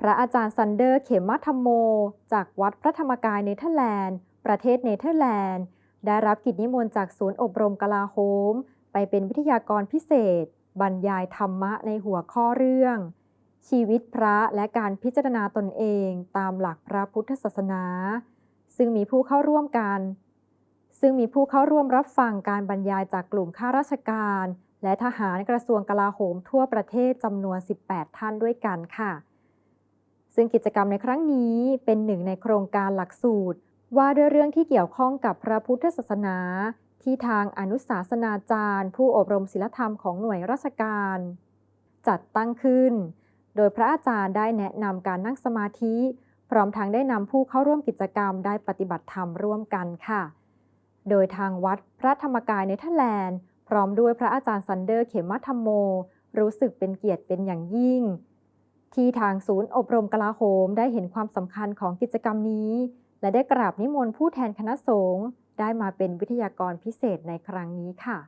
พระอาจารย์ซันเดอร์ เขมธรรมโม จากวัดพระธรรมกายเนเธอร์แลนด์ ประเทศเนเธอร์แลนด์ ได้รับกิจนิมนต์จากศูนย์อบรมกลาโหมไปเป็นวิทยากรพิเศษ บรรยายธรรมะในหัวข้อเรื่อง ชีวิตพระและการพิจารณาตนเองตามหลักพระพุทธศาสนา ซึ่งมีผู้เข้าร่วมกัน ซึ่งมีผู้เข้าร่วมรับฟังการบรรยายจากกลุ่มข้าราชการ และทหารกระทรวงกลาโหมทั่วประเทศจำนวน 18 ท่านด้วยกันค่ะ ซึ่งกิจกรรมในครั้งนี้เป็นหนึ่งในโครงการหลักสูตร ว่าด้วยเรื่องที่เกี่ยวข้องกับพระพุทธศาสนา ที่ทางอนุสาสนาจารย์ ผู้อบรมศิลธรรมของหน่วยราชการ จัดตั้งขึ้น โดยพระอาจารย์ได้แนะนำการนั่งสมาธิ พร้อมทั้งได้นำผู้เข้าร่วมกิจกรรมได้ปฏิบัติธรรมร่วมกันค่ะ โดยทางวัดพระธรรมกายในเธอร์แลนด์ พร้อมด้วยพระอาจารย์ซันเดอร์เขมธรรมโม รู้สึกเป็นเกียรติเป็นอย่างยิ่ง ที่ทางศูนย์อบรมกลาโหมได้เห็นความสำคัญของกิจกรรมนี้ และได้กราบนิมนต์ผู้แทนคณะสงฆ์ได้มาเป็นวิทยากรพิเศษในครั้งนี้ค่ะ